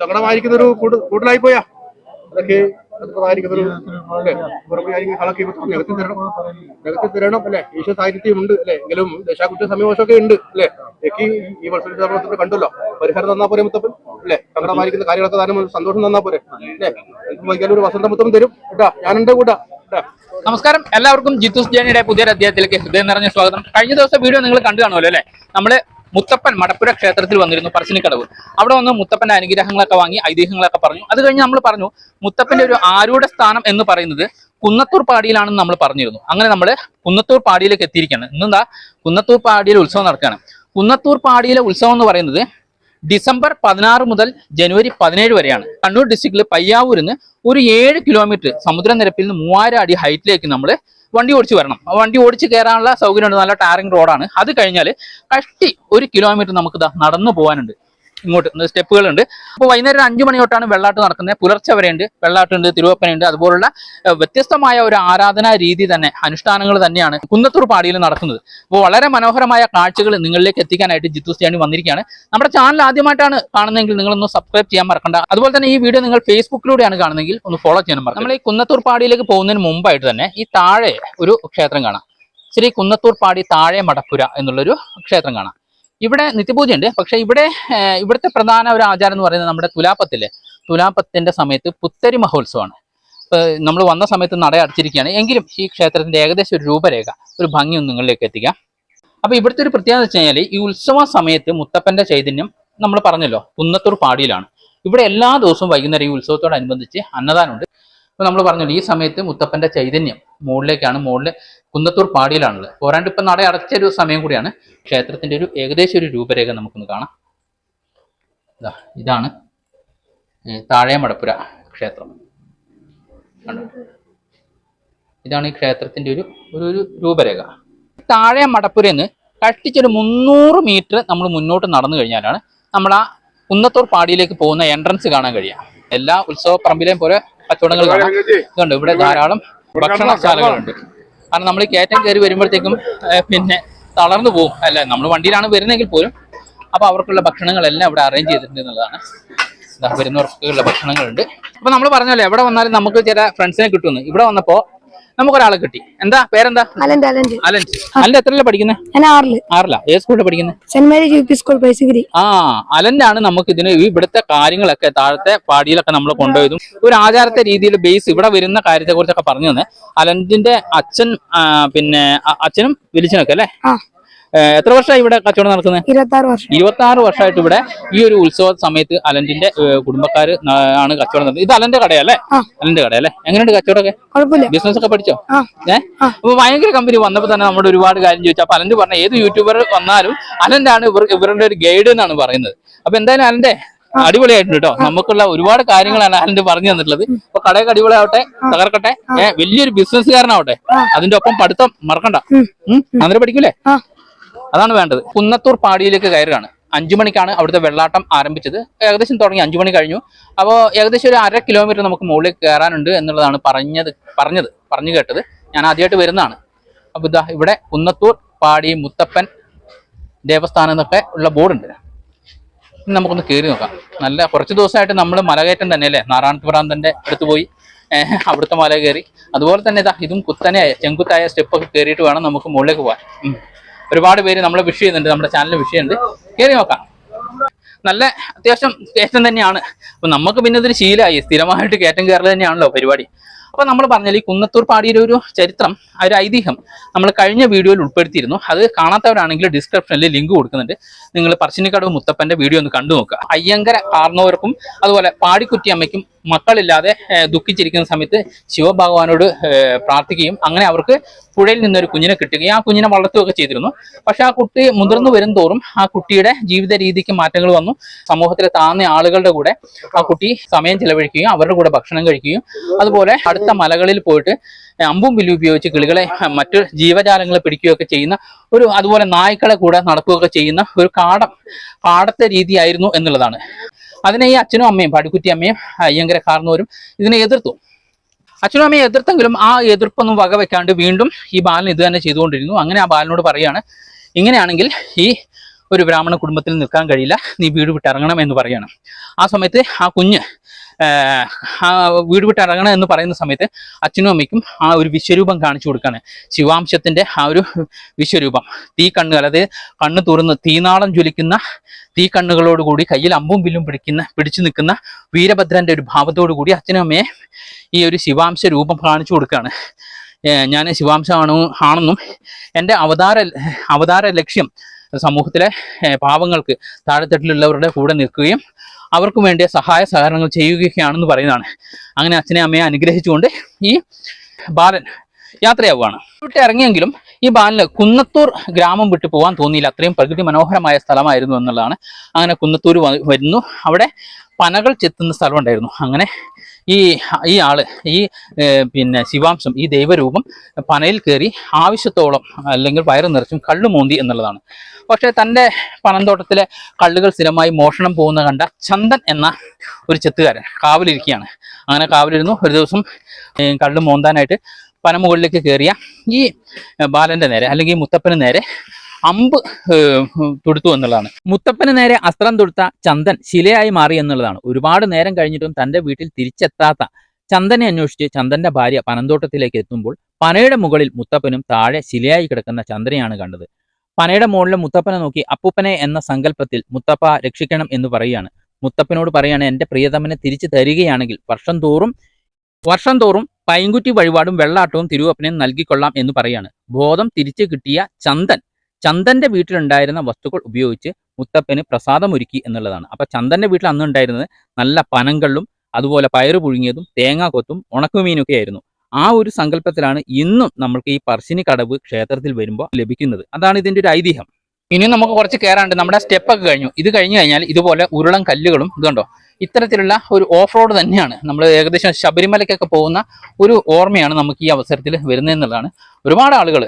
സങ്കടമായിരിക്കുന്ന ഒരു കൂടുതലായി പോയാ അതൊക്കെ ഒരു അല്ലേ? തരണം തരണം അല്ലെ? അല്ലേ? എങ്കിലും ഉണ്ട് അല്ലേ? ഈ കണ്ടല്ലോ. പരിഹാരം തന്നാ പോരെ മുത്തപ്പൻ അല്ലെ? സങ്കടമായിരിക്കുന്ന കാര്യങ്ങളൊക്കെ താനും സന്തോഷം തന്നാ പോരെ അല്ലെ? ഒരു വസന്ത മുത്തപ്പൻ തരും. കേട്ടാ ഞാനുണ്ട് കൂട്ടാ നമസ്കാരം. എല്ലാവർക്കും ജിത്തുസ് ജേണിയുടെ പുതിയൊരു അധ്യായത്തിലേക്ക് ഹൃദയം നിറഞ്ഞ സ്വാഗതം. കഴിഞ്ഞ ദിവസം വീഡിയോ നിങ്ങൾ കണ്ടു കാണുമല്ലോ അല്ലെ? നമ്മൾ മുത്തപ്പൻ മടപ്പുര ക്ഷേത്രത്തിൽ വന്നിരുന്നു പറശ്ശിനിക്കടവ് അവിടെ വന്ന് മുത്തപ്പന്റെ അനുഗ്രഹങ്ങളൊക്കെ വാങ്ങി ഐതിഹ്യങ്ങളൊക്കെ പറഞ്ഞു. അത് കഴിഞ്ഞ് നമ്മൾ പറഞ്ഞു മുത്തപ്പന്റെ ഒരു ആരൂഢ സ്ഥാനം എന്ന് പറയുന്നത് കുന്നത്തൂർ പാടിയിലാണെന്ന് നമ്മൾ പറഞ്ഞിരുന്നു. അങ്ങനെ നമ്മൾ കുന്നത്തൂർ പാടിയിലേക്ക് എത്തിയിരിക്കുകയാണ്. ഇന്നെന്താ? കുന്നത്തൂർ പാടിയിൽ ഉത്സവം നടക്കുകയാണ്. കുന്നത്തൂർ പാടിയിലെ ഉത്സവം എന്ന് പറയുന്നത് ഡിസംബർ പതിനാറ് മുതൽ ജനുവരി പതിനേഴ് വരെയാണ്. കണ്ണൂർ ഡിസ്ട്രിക്റ്റിൽ പയ്യാവൂരിൽ നിന്ന് ഒരു ഏഴ് കിലോമീറ്റർ സമുദ്രനിരപ്പിൽ നിന്ന് മൂവായിരം അടി ഹൈറ്റിലേക്ക് നമ്മൾ വണ്ടി ഓടിച്ച് വരണം. വണ്ടി ഓടിച്ച് കയറാനുള്ള സൗകര്യമുണ്ട്. നല്ല ടാറിംഗ് റോഡാണ് അത് കഴിഞ്ഞാൽ കഷ്ടി ഒരു കിലോമീറ്റർ നമുക്ക് നടന്നു പോകാനുണ്ട് ഇങ്ങോട്ട് സ്റ്റെപ്പുകളുണ്ട്. അപ്പോൾ വൈകുന്നേരം അഞ്ചു മണി തൊട്ടാണ് വെള്ളാട്ട് നടക്കുന്നത്. പുലർച്ചെ വരെയുണ്ട്. വെള്ളാട്ടുണ്ട് തിരുവപ്പനുണ്ട് അതുപോലുള്ള വ്യത്യസ്തമായ ഒരു ആരാധനാ രീതി തന്നെ അനുഷ്ഠാനങ്ങൾ തന്നെയാണ് കുന്നത്തൂർ പാടിയിൽ നടക്കുന്നത് അപ്പോൾ വളരെ മനോഹരമായ കാഴ്ചകൾ നിങ്ങളിലേക്ക് എത്തിക്കാനായിട്ട് ജിത്തു സ്റ്റാനി വന്നിരിക്കുകയാണ്. നമ്മുടെ ചാനൽ ആദ്യമായിട്ടാണ് കാണുന്നതെങ്കിൽ നിങ്ങളൊന്ന് സബ്സ്ക്രൈബ് ചെയ്യാൻ മറക്കണ്ട. അതുപോലെ തന്നെ ഈ വീഡിയോ നിങ്ങൾ ഫേസ്ബുക്കിലൂടെയാണ് കാണുന്നതെങ്കിൽ ഒന്ന് ഫോളോ ചെയ്യാൻ മറക്കാം നമ്മൾ ഈ കുന്നത്തൂർ പാടിയിലേക്ക് പോകുന്നതിന് മുമ്പായിട്ട് തന്നെ ഈ താഴെ ഒരു ക്ഷേത്രം കാണാം. ശ്രീ കുന്നത്തൂർ പാടി താഴെ മടപ്പുര എന്നുള്ളൊരു ക്ഷേത്രം കാണാം. ഇവിടെ നിത്യപൂജയുണ്ട്. പക്ഷെ ഇവിടെ ഇവിടുത്തെ പ്രധാന ഒരു ആചാരം എന്ന് പറയുന്നത് നമ്മുടെ തുലാപ്പത്തിൽ. തുലാപ്പത്തിന്റെ സമയത്ത് പുത്തരി മഹോത്സവമാണ്. നമ്മൾ വന്ന സമയത്ത് നട അടച്ചിരിക്കുകയാണ്. എങ്കിലും ഈ ക്ഷേത്രത്തിന്റെ ഏകദേശം ഒരു രൂപരേഖ ഒരു ഭംഗി ഒന്ന് നിങ്ങളിലേക്ക് എത്തിക്കാം. അപ്പൊ ഇവിടുത്തെ ഒരു പ്രത്യേകത വെച്ച് കഴിഞ്ഞാൽ ഈ ഉത്സവ സമയത്ത് മുത്തപ്പന്റെ ചൈതന്യം നമ്മൾ പറഞ്ഞല്ലോ കുന്നത്തൂർ പാടിയിലാണ്. ഇവിടെ എല്ലാ ദിവസവും വൈകുന്നേരം ഈ ഉത്സവത്തോടനുബന്ധിച്ച് അന്നദാനമുണ്ട്. അപ്പോൾ നമ്മൾ പറഞ്ഞല്ലോ ഈ സമയത്ത് മുത്തപ്പന്റെ ചൈതന്യം മുകളിലേക്കാണ്. മുകളിൽ കുന്നത്തൂർ പാടിയിലാണുള്ളത്. പോരാണ്ട് ഇപ്പൊ നട അടച്ച ഒരു സമയം കൂടിയാണ്. ക്ഷേത്രത്തിന്റെ ഒരു ഏകദേശം ഒരു രൂപരേഖ നമുക്കൊന്ന് കാണാം. ഇതാ ഇതാണ് ഏ, താഴെ മടപ്പുര ക്ഷേത്രം. കണ്ടോ? ഇതാണ് ഈ ക്ഷേത്രത്തിന്റെ ഒരു ഒരു രൂപരേഖ. താഴെ മടപ്പുരന്ന് കഷ്ടിച്ചൊരു മുന്നൂറ് മീറ്റർ നമ്മൾ മുന്നോട്ട് നടന്നു കഴിഞ്ഞാലാണ് നമ്മൾ ആ കുന്നത്തൂർ പാടിയിലേക്ക് പോകുന്ന എൻട്രൻസ് കാണാൻ കഴിയുക. എല്ലാ ഉത്സവ പറമ്പിലെയും പോലെ കച്ചവടങ്ങൾ കാണാം. ഇവിടെ ധാരാളം ഭക്ഷണശാലകളുണ്ട്. കാരണം നമ്മൾ കയറ്റം കയറി വരുമ്പോഴത്തേക്കും പിന്നെ തളർന്നു പോകും അല്ല? നമ്മൾ വണ്ടിയിലാണ് വരുന്നതെങ്കിൽ പോലും അപ്പൊ അവർക്കുള്ള ഭക്ഷണങ്ങളെല്ലാം അവിടെ അറേഞ്ച് ചെയ്തിട്ടുണ്ട് എന്നുള്ളതാണ്. വരുന്നവർക്കുള്ള ഭക്ഷണങ്ങളുണ്ട്. അപ്പൊ നമ്മൾ പറഞ്ഞല്ലോ എവിടെ വന്നാലും നമുക്ക് ചില ഫ്രണ്ട്സിനെ കിട്ടുന്നു ഇവിടെ വന്നപ്പോ നമുക്കൊരാളെ കിട്ടി. എന്താ? പേരെന്താ? അലന്റ് അലൻ. എത്രയല്ല പഠിക്കുന്നത് ആറിൽ. ഏത് സ്കൂളിൽ പഠിക്കുന്നത് saint Mary's U P school ആ അലന്റാണ് നമുക്ക് ഇതിന് ഇവിടുത്തെ കാര്യങ്ങളൊക്കെ താഴത്തെ പാടിയിലൊക്കെ നമ്മൾ കൊണ്ടുപോയതും. ഒരു ആചാരത്തെ രീതിയിൽ ബേസ് ഇവിടെ വരുന്ന കാര്യത്തെ കുറിച്ചൊക്കെ പറഞ്ഞു തന്നെ. അലന്റിന്റെ അച്ഛൻ പിന്നെ അച്ഛനും വിളിച്ചനൊക്കെ അല്ലേ? എത്ര വർഷമായി ഇവിടെ കച്ചവടം നടക്കുന്നത്? ഇരുപത്തി ആറ് വർഷം. ഇരുപത്തി ആറ് വർഷമായിട്ട് ഇവിടെ ഈ ഒരു ഉത്സവ സമയത്ത് അലന്റിന്റെ കുടുംബക്കാർ ആണ് കച്ചവടം നടത്തുന്നത് ഇത് അലന്റെ കടയല്ലേ. അലന്റെ കടയല്ലേ എങ്ങനെയുണ്ട് കച്ചവടമൊക്കെ? ബിസിനസ് ഒക്കെ പഠിച്ചോ? ഏഹ് അപ്പൊ ഭയങ്കര കമ്പനി വന്നപ്പോ തന്നെ നമ്മുടെ ഒരുപാട് കാര്യം ചോദിച്ചു. അപ്പൊ അലന്റ് പറഞ്ഞ ഏത് യൂട്യൂബർ വന്നാലും അലന്റാണ് ഇവർ ഇവരുടെ ഒരു ഗൈഡ് എന്നാണ് പറയുന്നത്. അപ്പൊ എന്തായാലും അലന്റെ അടിപൊളിയായിട്ടുണ്ട് കേട്ടോ. നമുക്കുള്ള ഒരുപാട് കാര്യങ്ങളാണ് അലന്റ് പറഞ്ഞു തന്നിട്ടുള്ളത്. അപ്പൊ കടയൊക്കെ അടിപൊളിയാവട്ടെ തകർക്കട്ടെ. ഏഹ് വലിയൊരു ബിസിനസ്സുകാരനാവട്ടെ. അതിന്റെ ഒപ്പം പഠിത്തം മറക്കണ്ട. അന്നേരം പഠിക്കൂലേ? അതാണ് വേണ്ടത്. കുന്നത്തൂർ പാടിയിലേക്ക് കയറുകയാണ്. അഞ്ചു മണിക്കാണ് അവിടുത്തെ വെള്ളാട്ടം ആരംഭിച്ചത്. ഏകദേശം തുടങ്ങി അഞ്ചു മണി കഴിഞ്ഞു. അപ്പോൾ ഏകദേശം ഒരു അര കിലോമീറ്റർ നമുക്ക് മുകളിലേക്ക് കയറാനുണ്ട് എന്നുള്ളതാണ് പറഞ്ഞത് പറഞ്ഞത് പറഞ്ഞു കേട്ടത്. ഞാൻ ആദ്യമായിട്ട് വരുന്നതാണ്. അപ്പോൾ ഇതാ ഇവിടെ കുന്നത്തൂർ പാടി മുത്തപ്പൻ ദേവസ്ഥാനം എന്നൊക്കെ ഉള്ള ബോർഡുണ്ട്. നമുക്കൊന്ന് കയറി നോക്കാം. നല്ല കുറച്ച് ദിവസമായിട്ട് നമ്മൾ മലകയറ്റം തന്നെ അല്ലേ നാരായണപുരാന്തന്റെ അടുത്ത് പോയി അവിടുത്തെ മല കയറി. അതുപോലെ തന്നെ ഇതാ ഇതും കുത്തനെയായ ചെങ്കുത്തായ സ്റ്റെപ്പൊക്കെ കയറിയിട്ട് വേണം നമുക്ക് മുകളിലേക്ക് പോകാൻ. ഒരുപാട് പേര് നമ്മളെ വിഷ് ചെയ്യുന്നുണ്ട് നമ്മുടെ ചാനലിൽ വിഷ് ചെയ്യുന്നുണ്ട്. കയറി നോക്കാം. നല്ല അത്യാവശ്യം കയറ്റം തന്നെയാണ്. അപ്പൊ നമുക്ക് പിന്നെ ഇതൊരു ശീലമായി സ്ഥിരമായിട്ട് കയറ്റം കയറൽ തന്നെയാണല്ലോ പരിപാടി. അപ്പൊ നമ്മൾ പറഞ്ഞാൽ ഈ കുന്നത്തൂർ പാടിയുടെ ഒരു ചരിത്രം ഒരു ഐതിഹ്യം നമ്മൾ കഴിഞ്ഞ വീഡിയോയിൽ ഉൾപ്പെടുത്തിയിരുന്നു. അത് കാണാത്തവരാണെങ്കിൽ ഡിസ്ക്രിപ്ഷനിൽ ലിങ്ക് കൊടുക്കുന്നുണ്ട്. നിങ്ങൾ പറശ്ശിനിക്കടവ് മുത്തപ്പന്റെ വീഡിയോ ഒന്ന് കണ്ടു നോക്കുക. അയ്യങ്കര കാർന്നവർക്കും അതുപോലെ പാടിക്കുറ്റിയമ്മയ്ക്കും മക്കളില്ലാതെ ദുഃഖിച്ചിരിക്കുന്ന സമയത്ത് ശിവഭഗവാനോട് പ്രാർത്ഥിക്കുകയും അങ്ങനെ അവർക്ക് പുഴയിൽ നിന്നൊരു കുഞ്ഞിനെ കിട്ടുകയും ആ കുഞ്ഞിനെ വളർത്തുകയൊക്കെ ചെയ്തിരുന്നു. പക്ഷെ ആ കുട്ടി മുതിർന്നു വരും തോറും ആ കുട്ടിയുടെ ജീവിത രീതിക്ക് മാറ്റങ്ങൾ വന്നു. സമൂഹത്തിലെ താഴ്ന്ന ആളുകളുടെ കൂടെ ആ കുട്ടി സമയം ചിലവഴിക്കുകയും അവരുടെ കൂടെ ഭക്ഷണം കഴിക്കുകയും. അതുപോലെ അടുത്ത മലകളിൽ പോയിട്ട് അമ്പും വില്ലു ഉപയോഗിച്ച് കിളികളെ മറ്റു ജീവജാലങ്ങളെ പിടിക്കുകയൊക്കെ ചെയ്യുന്ന ഒരു അതുപോലെ നായ്ക്കളെ കൂടെ നടക്കുകയൊക്കെ ചെയ്യുന്ന ഒരു കാടം പാടത്തെ രീതിയായിരുന്നു എന്നുള്ളതാണ്. അതിനെ ഈ അച്ഛനും അമ്മയും പാടിക്കുറ്റി അമ്മയും അയ്യങ്കര കാർന്നവരും ഇതിനെ എതിർത്തു. അച്ഛനും അമ്മയെ എതിർത്തെങ്കിലും ആ എതിർപ്പൊന്നും വകവെക്കാണ്ട് വീണ്ടും ഈ ബാലൻ ഇത് തന്നെ ചെയ്തുകൊണ്ടിരുന്നു. അങ്ങനെ ആ ബാലനോട് പറയാണ് ഇങ്ങനെയാണെങ്കിൽ ഈ ഒരു ബ്രാഹ്മണ കുടുംബത്തിൽ നിൽക്കാൻ കഴിയില്ല. നീ വീട് വിട്ടിറങ്ങണം എന്ന് പറയണം. ആ സമയത്ത് ആ കുഞ്ഞ് വീട് വിട്ടിറങ്ങണം എന്ന് പറയുന്ന സമയത്ത് അച്ഛനും അമ്മയ്ക്കും ആ ഒരു വിശ്വരൂപം കാണിച്ചു കൊടുക്കുകയാണ് ശിവാംശത്തിന്റെ ആ ഒരു വിശ്വരൂപം. തീ കണ്ണുകൾ അതായത് കണ്ണ് തുറന്ന് തീനാളം ജ്വലിക്കുന്ന തീ കണ്ണുകളോടുകൂടി കയ്യിൽ അമ്പും വില്ലും പിടിക്കുന്ന പിടിച്ചു നിൽക്കുന്ന വീരഭദ്രന്റെ ഒരു ഭാവത്തോടു കൂടി അച്ഛനും അമ്മയെ ഈ ഒരു ശിവാംശ രൂപം കാണിച്ചു കൊടുക്കുകയാണ് ഞാൻ ശിവാംശമാണ് ആണെന്നും എന്റെ അവതാര അവതാര ലക്ഷ്യം സമൂഹത്തിലെ പാവങ്ങൾക്ക് താഴെത്തട്ടിലുള്ളവരുടെ കൂടെ നിൽക്കുകയും അവർക്ക് വേണ്ടിയ സഹായ സഹകരണങ്ങൾ ചെയ്യുകയൊക്കെയാണെന്ന് പറയുന്നതാണ്. അങ്ങനെ അച്ഛനെ അമ്മയെ അനുഗ്രഹിച്ചുകൊണ്ട് ഈ ബാലൻ യാത്രയാവുകയാണ്. വിട്ട് ഇറങ്ങിയെങ്കിലും ഈ ബാലന് കുന്നത്തൂർ ഗ്രാമം വിട്ടു പോകാൻ തോന്നിയില്ല. അത്രയും പ്രകൃതി മനോഹരമായ സ്ഥലമായിരുന്നു എന്നുള്ളതാണ്. അങ്ങനെ കുന്നത്തൂർ വരുന്നു. അവിടെ പനകൾ ചെത്തുന്ന സ്ഥലമുണ്ടായിരുന്നു. അങ്ങനെ ഈ ഈ ആൾ ഈ പിന്നെ ശിവാംശം ഈ ദൈവരൂപം പനയിൽ കയറി ആവശ്യത്തോളം അല്ലെങ്കിൽ വയറ് നിറച്ചും കള്ളു മോന്തി എന്നുള്ളതാണ്. പക്ഷേ തന്റെ പനന്തോട്ടത്തിലെ കള്ളുകൾ സ്ഥിരമായി മോഷണം പോകുന്ന കണ്ട ചന്ദൻ എന്ന ഒരു ചെത്തുകാരൻ കാവലിരിക്കുകയാണ്. അങ്ങനെ കാവലിരുന്നു. ഒരു ദിവസം കള്ളു മോന്താനായിട്ട് പനമുകളിലേക്ക് കയറിയ ഈ ബാലന്റെ നേരെ അല്ലെങ്കിൽ മുത്തപ്പന് നേരെ അമ്പ് തൊടുത്തു എന്നുള്ളതാണ്. മുത്തപ്പന് നേരെ അസ്ത്രം തൊടുത്ത ചന്ദൻ ശിലയായി മാറി എന്നുള്ളതാണ്. ഒരുപാട് നേരം കഴിഞ്ഞിട്ടും തന്റെ വീട്ടിൽ തിരിച്ചെത്താത്ത ചന്ദനെ അന്വേഷിച്ച് ചന്ദന്റെ ഭാര്യ പനന്തോട്ടത്തിലേക്ക് എത്തുമ്പോൾ പനയുടെ മുകളിൽ മുത്തപ്പനും താഴെ ശിലയായി കിടക്കുന്ന ചന്ദ്രനെയാണ് കണ്ടത്. പനയുടെ മുകളിലെ മുത്തപ്പനെ നോക്കി അപ്പൂപ്പനെ എന്ന സങ്കല്പത്തിൽ മുത്തപ്പ രക്ഷിക്കണം എന്ന് പറയുകയാണ്. മുത്തപ്പനോട് പറയാണ് എന്റെ പ്രിയതമനെ തിരിച്ചു തരികയാണെങ്കിൽ വർഷം തോറും വർഷം തോറും പൈങ്കുറ്റി വഴിപാടും വെള്ളാട്ടവും തിരുവപ്പനെയും നൽകിക്കൊള്ളാം എന്ന് പറയാണ് ബോധം തിരിച്ചു കിട്ടിയ ചന്ദൻ ചന്ദന്റെ വീട്ടിലുണ്ടായിരുന്ന വസ്തുക്കൾ ഉപയോഗിച്ച് മുത്തപ്പന് പ്രസാദമൊരുക്കി എന്നുള്ളതാണ്. അപ്പൊ ചന്ദന്റെ വീട്ടിൽ അന്ന് ഉണ്ടായിരുന്നത് നല്ല പനങ്കള്ളും അതുപോലെ പയറ് പുഴുങ്ങിയതും തേങ്ങാക്കൊത്തും ഉണക്കുമീനൊക്കെ ആയിരുന്നു. ആ ഒരു സങ്കല്പത്തിലാണ് ഇന്നും നമ്മൾക്ക് ഈ പറശ്ശിനി കടവ് ക്ഷേത്രത്തിൽ വരുമ്പോൾ ലഭിക്കുന്നത്. അതാണ് ഇതിന്റെ ഒരു ഐതിഹ്യം. ഇനി നമുക്ക് കുറച്ച് കയറാണ്ട് നമ്മുടെ സ്റ്റെപ്പൊക്കെ കഴിഞ്ഞു. ഇത് കഴിഞ്ഞു കഴിഞ്ഞാൽ ഇതുപോലെ ഉരുളം കല്ലുകളും ഇതുണ്ടോ? ഇത്തരത്തിലുള്ള ഒരു ഓഫ് റോഡ് തന്നെയാണ്. നമ്മൾ ഏകദേശം ശബരിമലയ്ക്കൊക്കെ പോകുന്ന ഒരു ഓർമ്മയാണ് നമുക്ക് ഈ അവസരത്തിൽ വരുന്നതെന്നുള്ളതാണ് ഒരുപാട് ആളുകൾ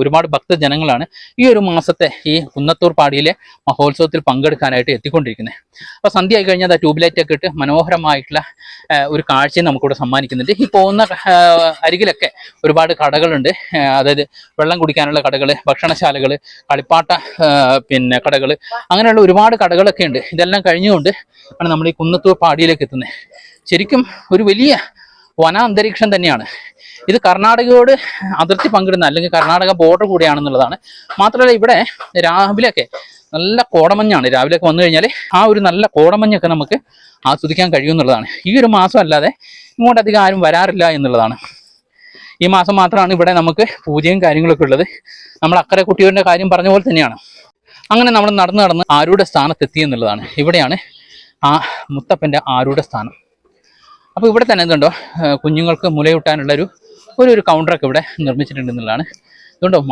ഒരുപാട് ഭക്തജനങ്ങളാണ് ഈ ഒരു മാസത്തെ ഈ കുന്നത്തൂർ പാടിയിലെ മഹോത്സവത്തിൽ പങ്കെടുക്കാനായിട്ട് എത്തിക്കൊണ്ടിരിക്കുന്നത് അപ്പോൾ സന്ധ്യ ആയി കഴിഞ്ഞാൽ ട്യൂബ് ലൈറ്റ് ഒക്കെ ഇട്ട് മനോഹരമായിട്ടുള്ള ഒരു കാഴ്ചയും നമുക്കിവിടെ സമ്മാനിക്കുന്നുണ്ട്. ഈ പോകുന്ന അരികിലൊക്കെ ഒരുപാട് കടകളുണ്ട്. അതായത് വെള്ളം കുടിക്കാനുള്ള കടകൾ ഭക്ഷണശാലകൾ കളിപ്പാട്ട പിന്നെ കടകൾ അങ്ങനെയുള്ള ഒരുപാട് കടകളൊക്കെ ഉണ്ട്. ഇതെല്ലാം കഴിഞ്ഞുകൊണ്ട് ആണ് നമ്മൾ ഈ കുന്നത്തൂർ പാടിയിലേക്ക് എത്തുന്നത് ശരിക്കും ഒരു വലിയ വന അന്തരീക്ഷം തന്നെയാണ്. ഇത് കർണാടകയോട് അതിർത്തി പങ്കിടുന്ന അല്ലെങ്കിൽ കർണാടക ബോർഡർ കൂടിയാണെന്നുള്ളതാണ്. മാത്രമല്ല ഇവിടെ രാവിലെയൊക്കെ നല്ല കോടമഞ്ഞാണ്. രാവിലെയൊക്കെ വന്നു കഴിഞ്ഞാൽ ആ ഒരു നല്ല കോടമഞ്ഞൊക്കെ നമുക്ക് ആസ്വദിക്കാൻ കഴിയുമെന്നുള്ളതാണ്. ഈ ഒരു മാസം അല്ലാതെ ഇങ്ങോട്ട് അധികം ആരും വരാറില്ല എന്നുള്ളതാണ്. ഈ മാസം മാത്രമാണ് ഇവിടെ നമുക്ക് പൂജയും കാര്യങ്ങളൊക്കെ ഉള്ളത്. നമ്മൾ അക്കരെ കുട്ടികളുടെ കാര്യം പറഞ്ഞ പോലെ തന്നെയാണ്. അങ്ങനെ നമ്മൾ നടന്ന് നടന്ന് ആരുടെ സ്ഥാനത്തെത്തി എന്നുള്ളതാണ്. ഇവിടെയാണ് ആ മുത്തപ്പന്റെ ആരുടെ സ്ഥാനം. അപ്പോൾ ഇവിടെ തന്നെ എന്തുണ്ടോ കുഞ്ഞുങ്ങൾക്ക് മുലയൂട്ടാനുള്ളൊരു ഒരു ഒരു കൗണ്ടറൊക്കെ ഇവിടെ നിർമ്മിച്ചിട്ടുണ്ട് എന്നുള്ളതാണ്.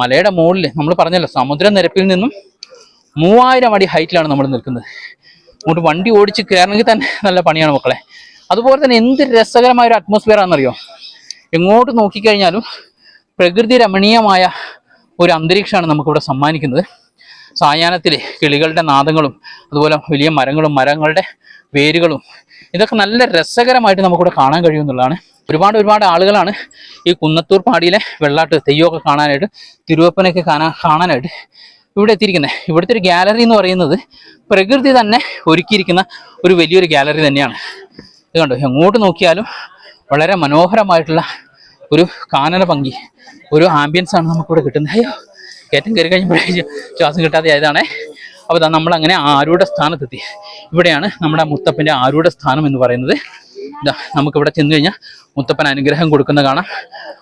മലയുടെ മുകളിൽ നമ്മൾ പറഞ്ഞല്ലോ സമുദ്രനിരപ്പിൽ നിന്നും മൂവായിരം അടി ഹൈറ്റിലാണ് നമ്മൾ നിൽക്കുന്നത്. അങ്ങോട്ട് വണ്ടി ഓടിച്ച് കയറണമെങ്കിൽ തന്നെ നല്ല പണിയാണ് മക്കളെ. അതുപോലെ തന്നെ എന്ത് രസകരമായ ഒരു അറ്റ്മോസ്ഫിയർ ആണെന്നറിയോ? എങ്ങോട്ട് നോക്കിക്കഴിഞ്ഞാലും പ്രകൃതി രമണീയമായ ഒരു അന്തരീക്ഷമാണ് നമുക്കിവിടെ സമ്മാനിക്കുന്നത്. സായാഹ്നത്തിൽ കിളികളുടെ നാദങ്ങളും അതുപോലെ വലിയ മരങ്ങളും മരങ്ങളുടെ വേരുകളും ഇതൊക്കെ നല്ല രസകരമായിട്ട് നമുക്കിവിടെ കാണാൻ കഴിയുമെന്നുള്ളതാണ്. ഒരുപാട് ഒരുപാട് ആളുകളാണ് ഈ കുന്നത്തൂർ പാടിയിലെ വെള്ളാട്ട് തെയ്യമൊക്കെ കാണാനായിട്ട് തിരുവപ്പനൊക്കെ കാണാൻ കാണാനായിട്ട് ഇവിടെ എത്തിയിരിക്കുന്നത് ഇവിടുത്തെ ഒരു ഗാലറി എന്ന് പറയുന്നത് പ്രകൃതി തന്നെ ഒരുക്കിയിരിക്കുന്ന ഒരു വലിയൊരു ഗാലറി തന്നെയാണ്. ഇത് കണ്ടോ? എങ്ങോട്ട് നോക്കിയാലും വളരെ മനോഹരമായിട്ടുള്ള ഒരു കാനന ഭംഗി ഒരു ആംബിയൻസ് ആണ് നമുക്കിവിടെ കിട്ടുന്നത്. അയ്യോ കയറ്റം കയറി കഴിഞ്ഞപ്പോഴേ ശ്വാസം കിട്ടാതെ ആയതാണേ. അപ്പോൾ നമ്മൾ അങ്ങനെ ആരുടെ സ്ഥാനത്തെത്തി. ഇവിടെയാണ് നമ്മുടെ മുത്തപ്പന്റെ ആരുടെ സ്ഥാനം എന്ന് പറയുന്നത്. ഇതാ നമുക്കിവിടെ ചെന്ന് കഴിഞ്ഞാൽ മുത്തപ്പൻ അനുഗ്രഹം കൊടുക്കുന്ന കാണാം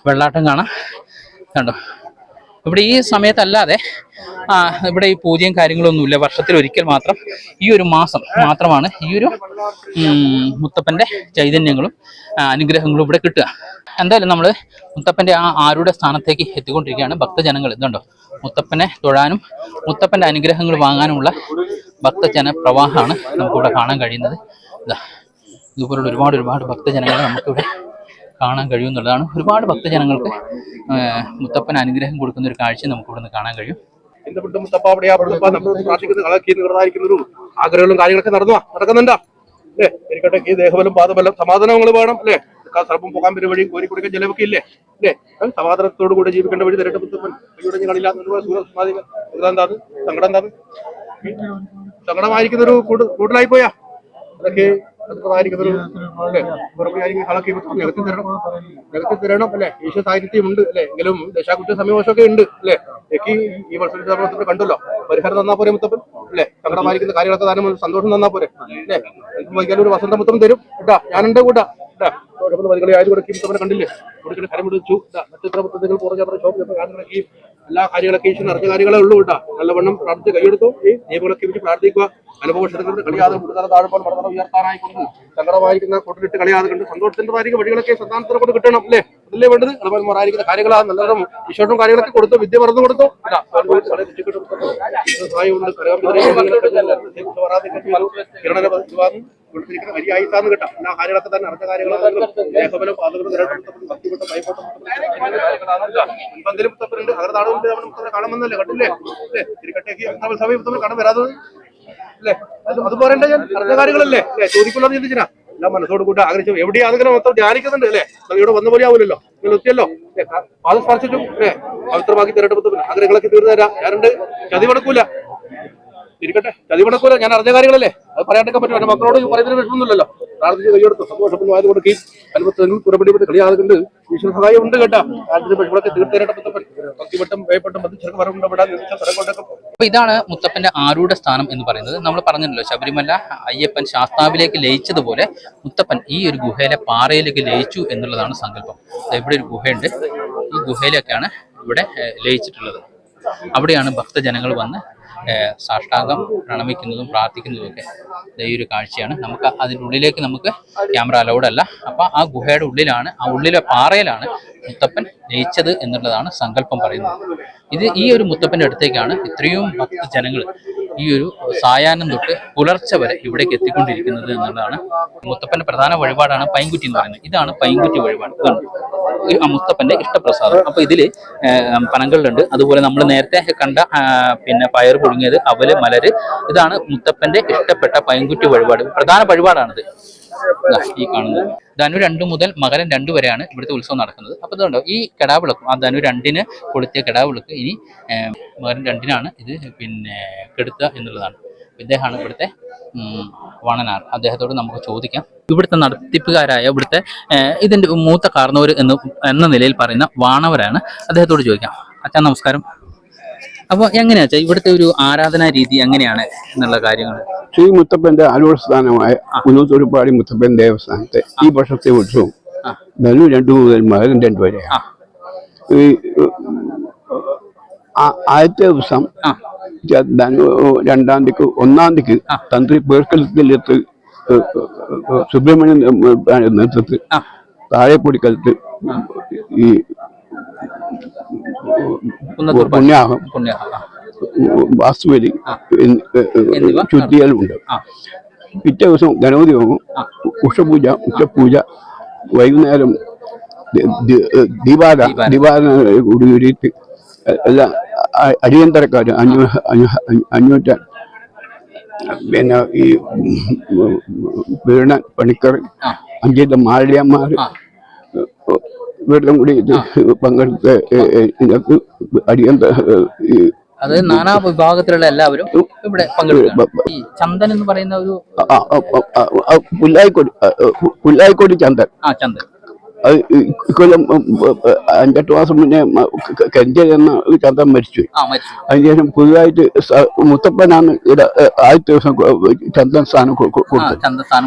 വെള്ളാട്ടം കാണാം. കണ്ടോ? ഇവിടെ ഈ സമയത്തല്ലാതെ ആ, ഇവിടെ ഈ പൂജയും കാര്യങ്ങളൊന്നുമില്ല. വർഷത്തിൽ ഒരിക്കൽ മാത്രം ഈ ഒരു മാസം മാത്രമാണ് ഈ ഒരു മുത്തപ്പന്റെ ചൈതന്യങ്ങളും അനുഗ്രഹങ്ങളും ഇവിടെ കിട്ടുക. എന്തായാലും നമ്മൾ മുത്തപ്പന്റെ ആ ആരുടെ സ്ഥാനത്തേക്ക് എത്തിക്കൊണ്ടിരിക്കുകയാണ് ഭക്തജനങ്ങൾ ഇതുണ്ടോ? മുത്തപ്പനെ തൊഴാനും മുത്തപ്പന്റെ അനുഗ്രഹങ്ങൾ വാങ്ങാനുമുള്ള ഭക്തജന പ്രവാഹമാണ് നമുക്കിവിടെ കാണാൻ കഴിയുന്നത്. ഇതാ ഇതുപോലുള്ള ഒരുപാട് ഒരുപാട് ഭക്തജനങ്ങളെ നമുക്കിവിടെ കാണാൻ കഴിയുമെന്നുള്ളതാണ് ഒരുപാട് ഭക്തജനങ്ങൾക്ക് മുത്തപ്പൻ അനുഗ്രഹം കൊടുക്കുന്ന ഒരു കാഴ്ച നമുക്കിവിടെ നിന്ന് കാണാൻ കഴിയും. മുത്തപ്പ അവിടെ നമ്മൾ ആഗ്രഹങ്ങളും കാര്യങ്ങളൊക്കെ നടന്നു നടക്കുന്നുണ്ടോ. അല്ലേ? എനിക്കട്ടെ ഈ ദേഹബലം പാദബലം സമാധാനങ്ങൾ വേണം അല്ലേ? സർപ്പം പോകാൻ വരും വഴിയും കോരി കുടിക്കാൻ ചിലവൊക്കെ ഇല്ലേ? അല്ലേ സമാധാനത്തോടു കൂടെ ജീവിക്കേണ്ട വഴി തരട്ടെ മുത്തപ്പൻ ഇവിടെ കാണില്ല സങ്കടം എന്താണ് സങ്കടമായിരിക്കുന്ന ഒരു കൂടുതലായി പോയാ അതൊക്കെ ദുഃഖമായിരിക്കുന്ന ഒരു കളക്കി നികത്തി തരണം. നികത്തി തരണം അല്ലെ? ഈശ്വര സാഹിത്യം ഉണ്ട് അല്ലെ? എങ്കിലും ദശാകുറ്റ സമയവശമൊക്കെ ഉണ്ട് അല്ലെ? എനിക്ക് ഈ മത്സരത്തിൽ കണ്ടല്ലോ. പരിഹാരം തന്നാ പോരെ മുത്തപ്പൻ അല്ലെ? സങ്കടമായിരിക്കുന്ന കാര്യങ്ങളൊക്കെ താനും സന്തോഷം തന്നാ പോരെ അല്ലെ? വൈകാലും ഒരു വസന്ത മുത്തം തരും. കേട്ടാ? ഞാനുണ്ട് കൂട്ടാ. കുഴപ്പമില്ല മതികളെ ആയത് കൊടുക്കും മുത്തപ്പനെ കണ്ടില്ലേ? കൊടുക്കുന്ന കാര്യം പിടിച്ചു നക്ഷത്ര മുത്തങ്ങൾ പുറകെ ഷോപ്പ് കാര്യങ്ങളൊക്കെ എല്ലാ കാര്യങ്ങളൊക്കെ ഈശ്വരൻ അറിഞ്ഞ കാര്യങ്ങളേ ഉള്ളൂ കേട്ടോ. നല്ലവണ്ണം പ്രാർത്ഥിച്ച് കൈയെടുത്തു. ഈ ദൈവങ്ങളൊക്കെ വിളിച്ച് പ്രാർത്ഥിക്കുക. അനുഭവക്ഷേത്രത്തിൽ കളിയാതെ മുടുതല താഴ്പോൾ മടതല ഉയർത്താനായി കൊണ്ട് സങ്കടമായിരിക്കുന്ന കൊണ്ടിട്ട് കളിയാതെ കണ്ട് സന്തോഷത്തിന്റെ വഴികളൊക്കെ സന്താനത്തിനെ കൊണ്ട് കിട്ടണം അല്ലേ? അതല്ലേ വേണ്ടത് അതുപോലെ കാര്യങ്ങളാ നല്ലതും വിശേഷവും കാര്യങ്ങളൊക്കെ കൊടുത്തു വിദ്യ മറന്നു കൊടുത്തു. കൊടുത്തിരിക്കുന്ന വലിയ പോരണ്ട ഞാൻ അറിഞ്ഞ കാര്യങ്ങളല്ലേ? ചോദിക്കുള്ളതെന്ന് ചോദിക്കുള്ളത് ചിന്തിച്ചാ എല്ലാം മനസ്സോട് കൂട്ടി ആഗ്രഹിച്ചു. എവിടെയാണെങ്കിലും മൊത്തം ധ്യാനിക്കുന്നുണ്ട് അല്ലേ? ഇവിടെ വന്ന പോലെ ആവില്ലല്ലോ? നിങ്ങൾ എത്തിയല്ലോ അത് സ്പർശിച്ചു. അല്ലേ പവിത്രമാക്കി തരട്ടെ മുത്തപ്പൻ ആഗ്രഹങ്ങളൊക്കെ തീർന്നു തരാം ഞാനുണ്ട്. ചതി മടക്കൂല. ഇരിക്കട്ടെ. ചതി മടക്കൂല. ഞാൻ അറിഞ്ഞ കാര്യങ്ങളല്ലേ? അത് പറയാണ്ടൊക്കെ പറ്റും. എന്റെ മക്കളോട് പറയുന്നതിന് വിഷമൊന്നുമില്ലല്ലോ പ്രാർത്ഥിച്ച് കൈയെടുത്ത്. സന്തോഷം ആയതുകൊണ്ട് കൊടുക്കുകയും അനുഭവത്തിൽ പുറപ്പെടുവിട്ട് കളിയാകുന്നുണ്ട്. ഈശ്വര സഹായം ഉണ്ട് കേട്ടാ വിഷമങ്ങളൊക്കെ തീർത്തേരട്ടെ മുത്തപ്പൻ ഭക്തിവട്ടം ഭയപ്പെട്ടം ബന്ധിച്ചെടുക്ക് വരവുണ്ടപ്പെടാൻ അപ്പൊ ഇതാണ് മുത്തപ്പന്റെ ആരൂഢ സ്ഥാനം എന്ന് പറയുന്നത്. നമ്മൾ പറഞ്ഞല്ലോ ശബരിമല അയ്യപ്പൻ ശാസ്താവിലേക്ക് ലയിച്ചതുപോലെ മുത്തപ്പൻ ഈ ഒരു ഗുഹയിലെ പാറയിലേക്ക് ലയിച്ചു എന്നുള്ളതാണ് സങ്കല്പം. ഇവിടെ ഒരു ഗുഹയുണ്ട്. ഈ ഗുഹയിലേക്കാണ് ഇവിടെ ലയിച്ചിട്ടുള്ളത്. അവിടെയാണ് ഭക്തജനങ്ങൾ വന്ന് സാഷ്ടാംഗം പ്രണമിക്കുന്നതും പ്രാർത്ഥിക്കുന്നതും ഒക്കെ ഈ ഒരു കാഴ്ചയാണ്. നമുക്ക് അതിന്റെ ഉള്ളിലേക്ക് നമുക്ക് ക്യാമറ അലൗഡ് അല്ല. ആ ഗുഹയുടെ ഉള്ളിലാണ് ആ ഉള്ളിലെ പാറയിലാണ് മുത്തപ്പൻ ജയിച്ചത് എന്നുള്ളതാണ് സങ്കല്പം പറയുന്നത്. ഇത് ഈ ഒരു മുത്തപ്പന്റെ അടുത്തേക്കാണ് ഇത്രയും ഭക്തജനങ്ങൾ ഈ ഒരു സായാഹ്നം തൊട്ട് പുലർച്ചെ വരെ ഇവിടേക്ക് എത്തിക്കൊണ്ടിരിക്കുന്നത് എന്നുള്ളതാണ്. മുത്തപ്പന്റെ പ്രധാന വഴിപാടാണ് പൈൻകുറ്റി എന്ന് പറയുന്നത്. ഇതാണ് പൈൻകുറ്റി വഴിപാട്. ഇതാണ് മുത്തപ്പന്റെ ഇഷ്ടപ്രസാദം. അപ്പൊ ഇതിൽ പനങ്ങളിലുണ്ട്. അതുപോലെ നമ്മൾ നേരത്തെ കണ്ട പിന്നെ പയർ പുഴുങ്ങിയത് അവൽ മലര് ഇതാണ് മുത്തപ്പന്റെ ഇഷ്ടപ്പെട്ട പൈൻകുറ്റി വഴിപാട്. പ്രധാന വഴിപാടാണിത്. ഈ കാണുന്നത്. ധനു രണ്ട് മുതൽ മകരം രണ്ട് വരെയാണ് ഇവിടുത്തെ ഉത്സവം നടക്കുന്നത്. അപ്പൊ ഇതുണ്ടോ? ഈ കെടാവിളക്കും ആ ധനു രണ്ടിന് കൊളുത്തിയ കെടാവിളക്ക് ഇനി മകരം രണ്ടിനാണ് ഇത് പിന്നെ കെടുത്തുക എന്നുള്ളതാണ്. ഇദ്ദേഹമാണ് ഇവിടുത്തെ വണനാർ. അദ്ദേഹത്തോട് നമുക്ക് ചോദിക്കാം. ഇവിടുത്തെ നടത്തിപ്പുകാരായ ഇവിടുത്തെ ഇതിന്റെ മൂത്ത കാർന്നവർ എന്ന് എന്ന നിലയിൽ പറയുന്ന വാണവരാണ്. അദ്ദേഹത്തോട് ചോദിക്കാം. അച്ഛാ നമസ്കാരം. അപ്പോൾ എങ്ങനെയാ ഇവിടുത്തെ ഒരു ആരാധനാ രീതി എങ്ങനെയാണ് എന്നുള്ള കാര്യങ്ങൾ ശ്രീ മുത്തപ്പന്റെ ആലോസ്ഥാനമായ ഉന്നൂത്തൊരുപാടി മുത്തപ്പൻ ദേവസ്ഥാനത്തെ ഈ വർഷത്തെ ഉത്സവം. ധനു രണ്ടു മുതൽ മകൻ രണ്ടു വരെ. ആദ്യത്തെ ദിവസം ധനു രണ്ടാം തീയതി ഒന്നാം തീയതി തന്ത്രി പേർക്കലത്തിലെത്ത് സുബ്രഹ്മണ്യൻ നേതൃത്വത്തിൽ താഴെ താഴെപ്പൊടിക്കലത്ത് ഈ പുണ്യാഹം. ആ. പിറ്റേ ദിവസം ഗണപതി ഹോമം ഉഷപൂജ ഉച്ചപൂജ വൈകുന്നേരം ദീപാര ദീപാരാധന. കൂടി എല്ലാ അ- അടിയന്തരക്കാർ അഞ്ഞൂ അഞ്ഞൂ- അഞ്ഞൂറ്റ പിന്നെ ഈ വീണ പണിക്കർ. അഞ്ചിന്റെ മാളിയന്മാർ ഇവരെല്ലാം കൂടി പങ്കെടുത്ത് ഞങ്ങൾക്ക് അടിയന്ത അത് നാനാ വിഭാഗത്തിലുള്ള എല്ലാവരും ഇവിടെ ഈ ചന്ദൻ എന്ന് പറയുന്ന ഒരു ചന്ദൻ പുല്ലായിക്കോടി പുല്ലായിക്കോടി ചന്തൻ ആ ചന്ദൻ. അത് ഇക്കൊല്ലം അഞ്ചെട്ട് മാസം മുന്നേ കെഞ്ചൻ കെഞ്ചൽ എന്ന ചന്ദൻ മരിച്ചു അതിനുശേഷം പുതുതായിട്ട് മുത്തപ്പനാണ് ആദ്യ ആദ്യത്തെ ദിവസം ചന്ദൻ സ്ഥാനം കൊ- കൊ- കൊടുത്തത്.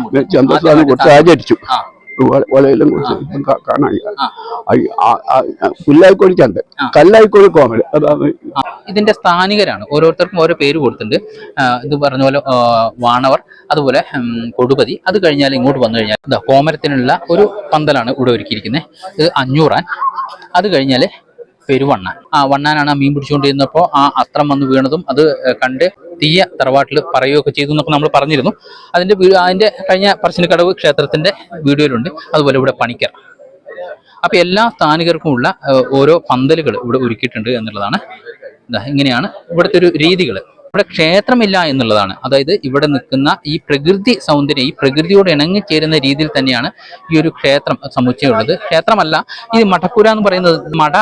കൊടുത്തു. ചന്ദൻ സ്ഥാനം കൊടുത്ത് ആചരിച്ചു. ആ വ- വളയെല്ലാം കൊടുത്ത് ഇപ്പം കാ- കാണാൻ. പുല്ലായിക്കോടി ചന്തൻ കല്ലായിക്കോടി കോമൽ അതാണ് ഇതിന്റെ സ്ഥാനികരാണ്. ഓരോരുത്തർക്കും ഓരോ പേര് കൊടുത്തിട്ടുണ്ട്. ഇത് പറഞ്ഞ പോലെ വാണവർ അതുപോലെ കൊടുപതി. അത് കഴിഞ്ഞാൽ ഇങ്ങോട്ട് വന്നു കഴിഞ്ഞാൽ ഇതാ കോമരത്തിനുള്ള ഒരു പന്തലാണ് ഇവിടെ ഒരുക്കിയിരിക്കുന്നത്. ഇത് അഞ്ഞൂറാൻ. അത് കഴിഞ്ഞാൽ പെരുവണ്ണ ആ വണ്ണാനാണ് ആ മീൻ പിടിച്ചുകൊണ്ടിരുന്നപ്പോൾ ആ അസ്ത്രം വന്ന് വീണതും അത് കണ്ട് തീയ തറവാട്ടിൽ പറയുകയൊക്കെ ചെയ്തു എന്നൊക്കെ നമ്മൾ പറഞ്ഞിരുന്നു. അതിന്റെ അതിന്റെ കഴിഞ്ഞ പറശ്ശിനിക്കടവ് ക്ഷേത്രത്തിന്റെ വീഡിയോയിലുണ്ട്. അതുപോലെ ഇവിടെ പണിക്കർ. അപ്പോൾ എല്ലാ സ്ഥാനികർക്കുമുള്ള ഓരോ പന്തലുകൾ ഇവിടെ ഒരുക്കിയിട്ടുണ്ട് എന്നുള്ളതാണ്. ഇങ്ങനെയാണ് ഇവിടുത്തെ ഒരു രീതികൾ ഇവിടെ ക്ഷേത്രമില്ല എന്നുള്ളതാണ്. അതായത് ഇവിടെ നിൽക്കുന്ന ഈ പ്രകൃതി സൗന്ദര്യം ഈ പ്രകൃതിയോട് ഇണങ്ങിച്ചേരുന്ന രീതിയിൽ തന്നെയാണ് ഈ ഒരു ക്ഷേത്രം സമുച്ചയമുള്ളത്. ക്ഷേത്രമല്ല ഈ മഠപ്പുര എന്ന് പറയുന്നത് മഠ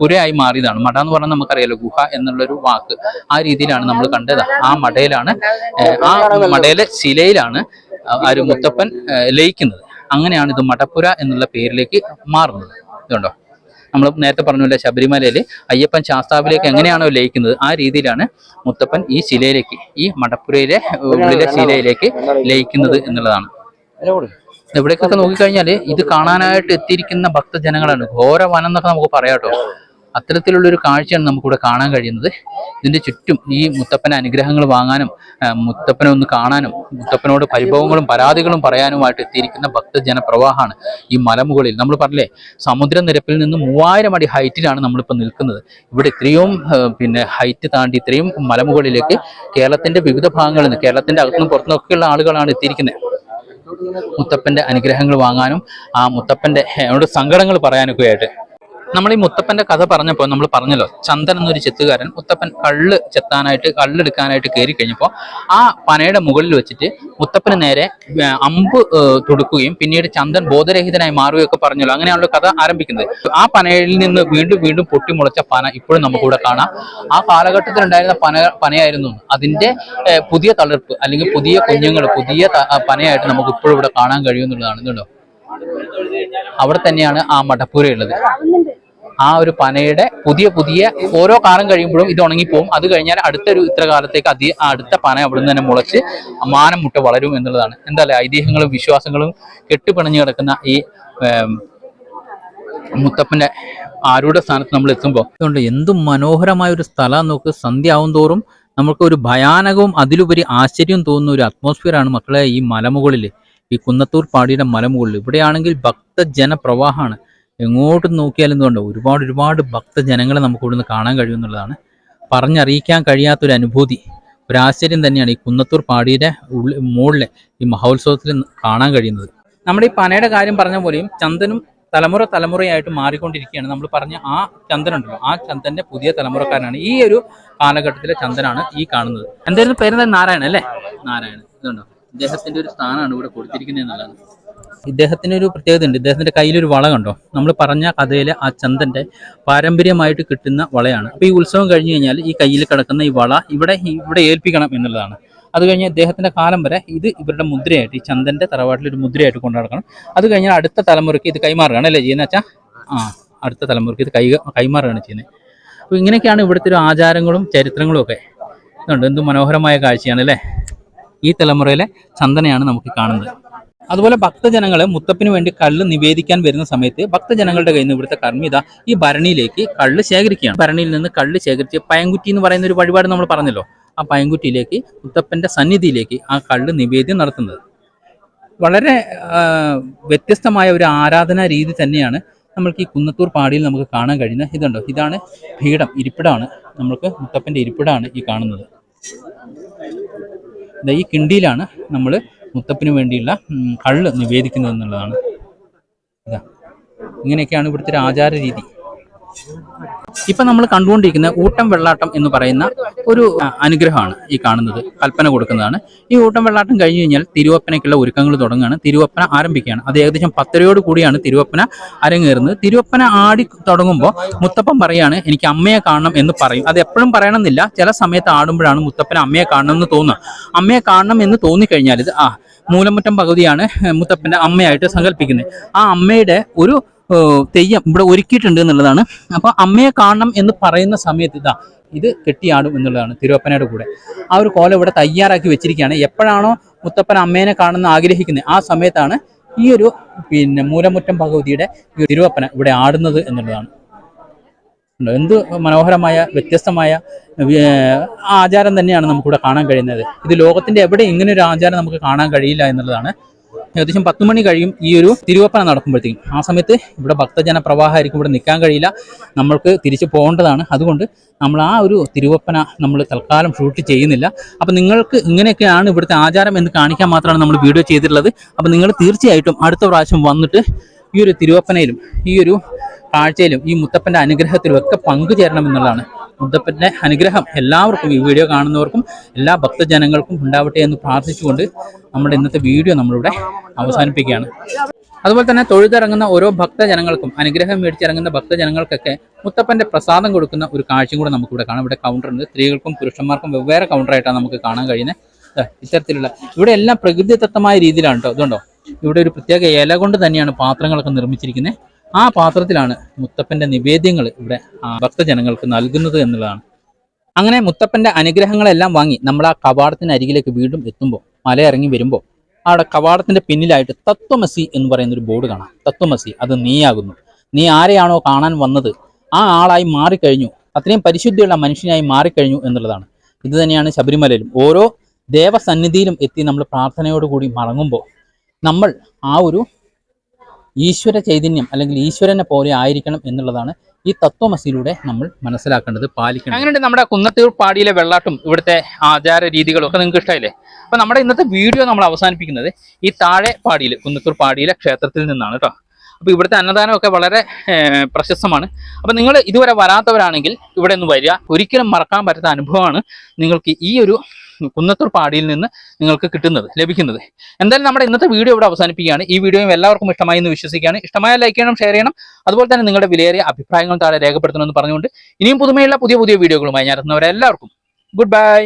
പുരയായി മാറിയതാണ്. മഠ എന്ന് പറഞ്ഞാൽ നമുക്കറിയാലോ ഗുഹ എന്നുള്ളൊരു വാക്ക്. ആ രീതിയിലാണ് നമ്മൾ കണ്ടത്. ആ മഠയിലാണ് ആ മഠയിലെ ശിലയിലാണ് ആ മുത്തപ്പൻ ലയിക്കുന്നത്. അങ്ങനെയാണ് ഇത് മഠപ്പുര എന്നുള്ള പേരിലേക്ക് മാറുന്നത്. ഇതുണ്ടോ? നമ്മൾ നേരത്തെ പറഞ്ഞ ശബരിമലയിൽ അയ്യപ്പൻ ശാസ്താവിലേക്ക് എങ്ങനെയാണോ ലയിക്കുന്നത് ആ രീതിയിലാണ് മുത്തപ്പൻ ഈ ശിലയിലേക്ക് ഈ മടപ്പുരയിലെ ഉള്ളിലെ ശിലയിലേക്ക് ലയിക്കുന്നത് എന്നുള്ളതാണ്. ഇവിടേക്കൊക്കെ നോക്കിക്കഴിഞ്ഞാൽ ഇത് കാണാനായിട്ട് എത്തിയിരിക്കുന്ന ഭക്തജനങ്ങളാണ്. ഘോര വനം എന്നൊക്കെ നമുക്ക് പറയാട്ടോ കേട്ടോ. അത്തരത്തിലുള്ളൊരു കാഴ്ചയാണ് നമുക്കിവിടെ കാണാൻ കഴിയുന്നത്. ഇതിന്റെ ചുറ്റും ഈ മുത്തപ്പന അനുഗ്രഹങ്ങൾ വാങ്ങാനും മുത്തപ്പനെ ഒന്ന് കാണാനും മുത്തപ്പനോട് പരിഭവങ്ങളും പരാതികളും പറയാനുമായിട്ട് എത്തിയിരിക്കുന്ന ഭക്തജനപ്രവാഹമാണ് ഈ മലമുകളിൽ. നമ്മൾ പറഞ്ഞില്ലേ സമുദ്രനിരപ്പിൽ നിന്ന് മൂവായിരം അടി ഹൈറ്റിലാണ് നമ്മളിപ്പോൾ നിൽക്കുന്നത്. ഇവിടെ ഇത്രയും പിന്നെ ഹൈറ്റ് താണ്ടി ഇത്രയും മലമുകളിലേക്ക് കേരളത്തിന്റെ വിവിധ ഭാഗങ്ങളിൽ നിന്ന് കേരളത്തിന്റെ അകത്തുനിന്നും പുറത്തുനിന്നൊക്കെയുള്ള ആളുകളാണ് എത്തിയിരിക്കുന്നത്. മുത്തപ്പന്റെ അനുഗ്രഹങ്ങൾ വാങ്ങാനും ആ മുത്തപ്പന്റെ അവരുടെ സങ്കടങ്ങൾ പറയാനൊക്കെ ആയിട്ട് നമ്മൾ ഈ മുത്തപ്പന്റെ കഥ പറഞ്ഞപ്പോൾ നമ്മൾ പറഞ്ഞല്ലോ ചന്ദൻ എന്നൊരു ചെത്തുകാരൻ മുത്തപ്പൻ കള്ള് ചെത്താനായിട്ട് കള്ളെടുക്കാനായിട്ട് കയറി കഴിഞ്ഞപ്പോൾ ആ പനയുടെ മുകളിൽ വെച്ചിട്ട് മുത്തപ്പന് നേരെ അമ്പ് തുടുക്കുകയും പിന്നീട് ചന്ദൻ ബോധരഹിതനായി മാറുകയൊക്കെ പറഞ്ഞല്ലോ. അങ്ങനെയാണല്ലോ കഥ ആരംഭിക്കുന്നത്. ആ പനയിൽ നിന്ന് വീണ്ടും വീണ്ടും പൊട്ടിമുളച്ച പന ഇപ്പോഴും നമുക്കിവിടെ കാണാം. ആ കാലഘട്ടത്തിൽ ഉണ്ടായിരുന്ന പന പനയായിരുന്നു അതിന്റെ പുതിയ തളിർപ്പ് അല്ലെങ്കിൽ പുതിയ കുഞ്ഞുങ്ങൾ പുതിയ പനയായിട്ട് നമുക്ക് ഇപ്പോഴും ഇവിടെ കാണാൻ കഴിയുന്നുള്ളതാണ് ഇതുണ്ടോ അവിടെ തന്നെയാണ് ആ മടപ്പൂര ഉള്ളത്. ആ ഒരു പനയുടെ പുതിയ പുതിയ ഓരോ കാലം കഴിയുമ്പോഴും ഇത് ഉണങ്ങിപ്പോവും. അത് കഴിഞ്ഞാൽ അടുത്തൊരു ഇത്ര കാലത്തേക്ക് അതി അടുത്ത പന അവിടുന്ന് തന്നെ മുളച്ച് മാനം മുട്ട വളരും എന്നുള്ളതാണ്. എന്തായാലും ഐതിഹ്യങ്ങളും വിശ്വാസങ്ങളും കെട്ടുപിണഞ്ഞു കിടക്കുന്ന ഈ മുത്തപ്പന്റെ ആരുടെ സ്ഥാനത്ത് നമ്മൾ എത്തുമ്പോൾ. അതുകൊണ്ട് എന്തും മനോഹരമായ ഒരു സ്ഥലം നോക്ക്. സന്ധ്യ ആവും തോറും നമുക്ക് ഒരു ഭയാനകവും അതിലുപരി ആശ്ചര്യം തോന്നുന്ന ഒരു അറ്റ്മോസ്ഫിയറാണ് മക്കളെ ഈ മലമുകളിൽ. ഈ കുന്നത്തൂർ പാടിയുടെ മലമുകളിൽ. ഇവിടെയാണെങ്കിൽ ഭക്തജന പ്രവാഹമാണ് എങ്ങോട്ട് നോക്കിയാലും എന്തുകൊണ്ട് ഒരുപാട് ഒരുപാട് ഭക്തജനങ്ങളെ നമുക്ക് ഇവിടുന്ന് കാണാൻ കഴിയുമെന്നുള്ളതാണ്. പറഞ്ഞറിയിക്കാൻ കഴിയാത്തൊരു അനുഭൂതി. ഒരാശ്ചര്യം തന്നെയാണ് ഈ കുന്നത്തൂർ പാടിയുടെ ഉള്ളിൽ മുകളിലെ ഈ മഹോത്സവത്തിൽ കാണാൻ കഴിയുന്നത്. നമ്മുടെ ഈ പനയുടെ കാര്യം പറഞ്ഞ പോലെയും ചന്ദനും തലമുറ തലമുറയായിട്ട് മാറിക്കൊണ്ടിരിക്കുകയാണ്. നമ്മൾ പറഞ്ഞ ആ ചന്ദനുണ്ടല്ലോ. ആ ചന്ദന്റെ പുതിയ തലമുറക്കാരനാണ് ഈ ഒരു കാലഘട്ടത്തിലെ ചന്ദനാണ് ഈ കാണുന്നത്. എന്തായിരുന്നു പേര് നാരായണ അല്ലേ? നാരായണൻ. ഇതുണ്ടോ? ഇദ്ദേഹത്തിന്റെ ഒരു സ്ഥാനമാണ് ഇവിടെ കൊടുത്തിരിക്കുന്നത് എന്നുള്ളതാണ്. ഇദ്ദേഹത്തിന് ഒരു പ്രത്യേകത ഉണ്ട് ഇദ്ദേഹത്തിന്റെ കയ്യിലൊരു വള കണ്ടോ? നമ്മൾ പറഞ്ഞ കഥയിലെ ആ ചന്ദന്റെ പാരമ്പര്യമായിട്ട് കിട്ടുന്ന വളയാണ്. അപ്പൊ ഈ ഉത്സവം കഴിഞ്ഞു കഴിഞ്ഞാൽ ഈ കയ്യിൽ കിടക്കുന്ന ഈ വള ഇവിടെ ഇവിടെ ഏൽപ്പിക്കണം എന്നുള്ളതാണ്. അത് കഴിഞ്ഞ് ഇദ്ദേഹത്തിന്റെ കാലം വരെ ഇത് ഇവരുടെ മുദ്രയായിട്ട് ഈ ചന്ദന്റെ തറവാട്ടിൽ ഒരു മുദ്രയായിട്ട് കൊണ്ടു നടക്കണം. അത് കഴിഞ്ഞാൽ അടുത്ത തലമുറയ്ക്ക് ഇത് കൈമാറുകയാണ് അല്ലേ ചെയ്യുന്ന വെച്ചാൽ ആ അടുത്ത തലമുറയ്ക്ക് ഇത് കൈ കൈമാറുകയാണ് ചെയ്യുന്നത്. അപ്പോൾ ഇങ്ങനെയൊക്കെയാണ് ഇവിടുത്തെ ഒരു ആചാരങ്ങളും ചരിത്രങ്ങളും ഒക്കെ. ഇതുണ്ട്. എന്ത് മനോഹരമായ കാഴ്ചയാണ് അല്ലേ? ഈ തലമുറയിലെ ചന്ദനയാണ് നമുക്ക് കാണുന്നത്. അതുപോലെ ഭക്തജനങ്ങൾ മുത്തപ്പിന് വേണ്ടി കള്ള് നിവേദിക്കാൻ വരുന്ന സമയത്ത് ഭക്തജനങ്ങളുടെ കയ്യിൽ നിന്ന് ഇവിടുത്തെ കർമ്മിത ഈ ഭരണിയിലേക്ക് കള്ള് ശേഖരിക്കുകയാണ്. ഭരണിയിൽ നിന്ന് കള്ള് ശേഖരിച്ച് പയങ്കുറ്റി എന്ന് പറയുന്ന ഒരു വഴിപാട് നമ്മൾ പറഞ്ഞല്ലോ. ആ പയങ്കുറ്റിയിലേക്ക് മുത്തപ്പന്റെ സന്നിധിയിലേക്ക് ആ കള്ള് നിവേദ്യം നടത്തുന്നത്. വളരെ വ്യത്യസ്തമായ ഒരു ആരാധനാ രീതി തന്നെയാണ് നമ്മൾക്ക് ഈ കുന്നത്തൂർ പാടിയിൽ നമുക്ക് കാണാൻ കഴിയുന്ന ഇതുണ്ടോ? ഇതാണ് പീഠം ഇരിപ്പിടമാണ് നമ്മൾക്ക് മുത്തപ്പന്റെ ഇരിപ്പിടമാണ് ഈ കാണുന്നത്. ഈ കിണ്ടിയിലാണ് നമ്മൾ മുത്തപ്പിന് വേണ്ടിയുള്ള കള്ള് നിവേദിക്കുന്നത് എന്നുള്ളതാണ് ഇതാ. ഇങ്ങനെയൊക്കെയാണ് ഇവിടുത്തെ ഒരു ആചാര രീതി ഇപ്പൊ നമ്മൾ കണ്ടുകൊണ്ടിരിക്കുന്ന ഊട്ടം വെള്ളാട്ടം എന്ന് പറയുന്ന ഒരു അനുഗ്രഹമാണ് ഈ കാണുന്നത് കൽപ്പന കൊടുക്കുന്നതാണ്. ഈ ഊട്ടം വെള്ളാട്ടം കഴിഞ്ഞു കഴിഞ്ഞാൽ തിരുവപ്പനയ്ക്കുള്ള ഒരുക്കങ്ങൾ തുടങ്ങുകയാണ്. തിരുവപ്പന ആരംഭിക്കുകയാണ്. അത് ഏകദേശം പത്തരയോട് കൂടിയാണ് തിരുവപ്പന അരങ്ങേറുന്നത്. തിരുവപ്പന ആടി തുടങ്ങുമ്പോൾ മുത്തപ്പൻ പറയാണ് എനിക്ക് അമ്മയെ കാണണം എന്ന് പറയും. അത് എപ്പോഴും പറയണമെന്നില്ല. ചില സമയത്ത് ആടുമ്പോഴാണ് മുത്തപ്പന അമ്മയെ കാണണം എന്ന് തോന്നുക. അമ്മയെ കാണണം എന്ന് തോന്നിക്കഴിഞ്ഞാൽ ഇത് ആ മൂലമുറ്റം പകുതിയാണ് മുത്തപ്പന്റെ അമ്മയായിട്ട് സങ്കല്പിക്കുന്നത്. ആ അമ്മയുടെ ഒരു തെയ്യം ഇവിടെ ഒരുക്കിയിട്ടുണ്ട് എന്നുള്ളതാണ്. അപ്പോൾ അമ്മയെ കാണണം എന്ന് പറയുന്ന സമയത്ത് ഇതാ ഇത് കെട്ടിയാടും എന്നുള്ളതാണ് തിരുവപ്പനയുടെ കൂടെ. ആ ഒരു കോലം ഇവിടെ തയ്യാറാക്കി വെച്ചിരിക്കുകയാണ്. എപ്പോഴാണോ മുത്തപ്പൻ അമ്മേനെ കാണുന്ന ആഗ്രഹിക്കുന്നത് ആ സമയത്താണ് ഈ ഒരു പിന്നെ മൂലമുറ്റം ഭഗവതിയുടെ ഈ തിരുവപ്പന ഇവിടെ ആടുന്നത് എന്നുള്ളതാണ്? എന്ത് മനോഹരമായ വ്യത്യസ്തമായ ആചാരം തന്നെയാണ് നമുക്കിവിടെ കാണാൻ കഴിയുന്നത്. ഇത് ലോകത്തിന്റെ എവിടെ ഇങ്ങനെ ഒരു ആചാരം നമുക്ക് കാണാൻ കഴിയില്ല എന്നുള്ളതാണ്. ഏകദേശം പത്ത് മണി കഴിയും ഈ ഒരു തിരുവപ്പന നടക്കുമ്പോഴത്തേക്കും. ആ സമയത്ത് ഇവിടെ ഭക്തജന പ്രവാഹമായിരിക്കും. ഇവിടെ നിൽക്കാൻ കഴിയില്ല. നമ്മൾക്ക് തിരിച്ചു പോകേണ്ടതാണ്. അതുകൊണ്ട് നമ്മൾ ആ ഒരു തിരുവപ്പന നമ്മൾ തൽക്കാലം ഷൂട്ട് ചെയ്യുന്നില്ല. അപ്പം നിങ്ങൾക്ക് ഇങ്ങനെയൊക്കെയാണ് ഇവിടുത്തെ ആചാരം എന്ന് കാണിക്കാൻ മാത്രമാണ് നമ്മൾ വീഡിയോ ചെയ്തിട്ടുള്ളത്. അപ്പം നിങ്ങൾ തീർച്ചയായിട്ടും അടുത്ത പ്രാവശ്യം വന്നിട്ട് ഈ ഒരു തിരുവപ്പനയിലും ഈ ഒരു കാഴ്ചയിലും ഈ മുത്തപ്പന്റെ അനുഗ്രഹത്തിലും ഒക്കെ പങ്കുചേരണം എന്നുള്ളതാണ് മുത്തപ്പന്റെ അനുഗ്രഹം എല്ലാവർക്കും ഈ വീഡിയോ കാണുന്നവർക്കും എല്ലാ ഭക്തജനങ്ങൾക്കും ഉണ്ടാവട്ടെ എന്ന് പ്രാർത്ഥിച്ചുകൊണ്ട് നമ്മുടെ ഇന്നത്തെ വീഡിയോ നമ്മളിവിടെ അവസാനിപ്പിക്കുകയാണ്. അതുപോലെ തന്നെ തൊഴുതിറങ്ങുന്ന ഓരോ ഭക്തജനങ്ങൾക്കും അനുഗ്രഹം മേടിച്ചിറങ്ങുന്ന ഭക്തജനങ്ങൾക്കൊക്കെ മുത്തപ്പന്റെ പ്രസാദം കൊടുക്കുന്ന ഒരു കാഴ്ചയും കൂടെ നമുക്കിവിടെ കാണാം. ഇവിടെ കൗണ്ടർ ഉണ്ട് സ്ത്രീകൾക്കും പുരുഷന്മാർക്കും വെവ്വേറെ കൗണ്ടറായിട്ടാണ് നമുക്ക് കാണാൻ കഴിയുന്നത്. ഇത്തരത്തിലുള്ള ഇവിടെ എല്ലാം പ്രകൃതിദത്തമായ രീതിയിലാണ് കേട്ടോ അതുകൊണ്ടോ ഇവിടെ ഒരു പ്രത്യേക ഇല കൊണ്ട് തന്നെയാണ് പാത്രങ്ങളൊക്കെ നിർമ്മിച്ചിരിക്കുന്നത്. ആ പാത്രത്തിലാണ് മുത്തപ്പന്റെ നിവേദ്യങ്ങൾ ഇവിടെ ഭക്തജനങ്ങൾക്ക് നൽകുന്നത് എന്നുള്ളതാണ്. അങ്ങനെ മുത്തപ്പന്റെ അനുഗ്രഹങ്ങളെല്ലാം വാങ്ങി നമ്മൾ ആ കവാടത്തിന് അരികിലേക്ക് വീണ്ടും എത്തുമ്പോൾ മല ഇറങ്ങി വരുമ്പോൾ അവിടെ കവാടത്തിന്റെ പിന്നിലായിട്ട് തത്വമസി എന്ന് പറയുന്ന ഒരു ബോർഡ് കാണാം. തത്വമസി അത് നീയാകുന്നു. നീ ആരെയാണോ കാണാൻ വന്നത്? ആ ആളായി മാറിക്കഴിഞ്ഞു. അത്രയും പരിശുദ്ധിയുള്ള മനുഷ്യനായി മാറിക്കഴിഞ്ഞു എന്നുള്ളതാണ്. ഇത് തന്നെയാണ് ശബരിമലയിലും. ഓരോ ദേവസന്നിധിയിലും എത്തി നമ്മൾ പ്രാർത്ഥനയോടുകൂടി മടങ്ങുമ്പോൾ നമ്മൾ ആ ഒരു ഈശ്വര ചൈതന്യം അല്ലെങ്കിൽ ഈശ്വരനെ പോലെ ആയിരിക്കണം എന്നുള്ളതാണ് ഈ തത്വമസിയിലൂടെ നമ്മൾ മനസ്സിലാക്കേണ്ടത് പാലിക്കണം അങ്ങനെയുണ്ട് നമ്മുടെ കുന്നത്തൂർ പാടിയിലെ വെള്ളാട്ടും ഇവിടുത്തെ ആചാര രീതികളും ഒക്കെ നിങ്ങൾക്ക് ഇഷ്ടമായില്ലേ അപ്പൊ നമ്മുടെ ഇന്നത്തെ വീഡിയോ നമ്മൾ അവസാനിപ്പിക്കുന്നത് ഈ താഴെ പാടിയിൽ കുന്നത്തൂർ പാടിയിലെ ക്ഷേത്രത്തിൽ നിന്നാണ് കേട്ടോ അപ്പൊ ഇവിടുത്തെ അന്നദാനമൊക്കെ വളരെ പ്രശസ്തമാണ്. അപ്പോൾ നിങ്ങൾ ഇതുവരെ വരാത്തവരാണെങ്കിൽ ഇവിടെ ഒന്ന് വരിക. ഒരിക്കലും മറക്കാൻ പറ്റാത്ത അനുഭവമാണ് നിങ്ങൾക്ക് ഈ ഒരു കുന്നത്തൂർ പാടിയിൽ നിന്ന് നിങ്ങൾക്ക് കിട്ടുന്നത് ലഭിക്കുന്നത്. എന്തായാലും നമ്മുടെ ഇന്നത്തെ വീഡിയോ ഇവിടെ അവസാനിപ്പിക്കുകയാണ്. ഈ വീഡിയോയും എല്ലാവർക്കും ഇഷ്ടമായി എന്ന് വിശ്വസിക്കുകയാണ്. ഇഷ്ടമായ ലൈക്ക് ചെയ്യണം ഷെയർ ചെയ്യണം. അതുപോലെ തന്നെ നിങ്ങളുടെ വിലയേറിയ അഭിപ്രായങ്ങൾ താഴെ രേഖപ്പെടുത്തണമെന്ന് പറഞ്ഞുകൊണ്ട് ഇനിയും പുതുമയുള്ള പുതിയ പുതിയ വീഡിയോകളുമായി ഞാൻ എത്തുന്നവരെല്ലാവർക്കും ഗുഡ് ബൈ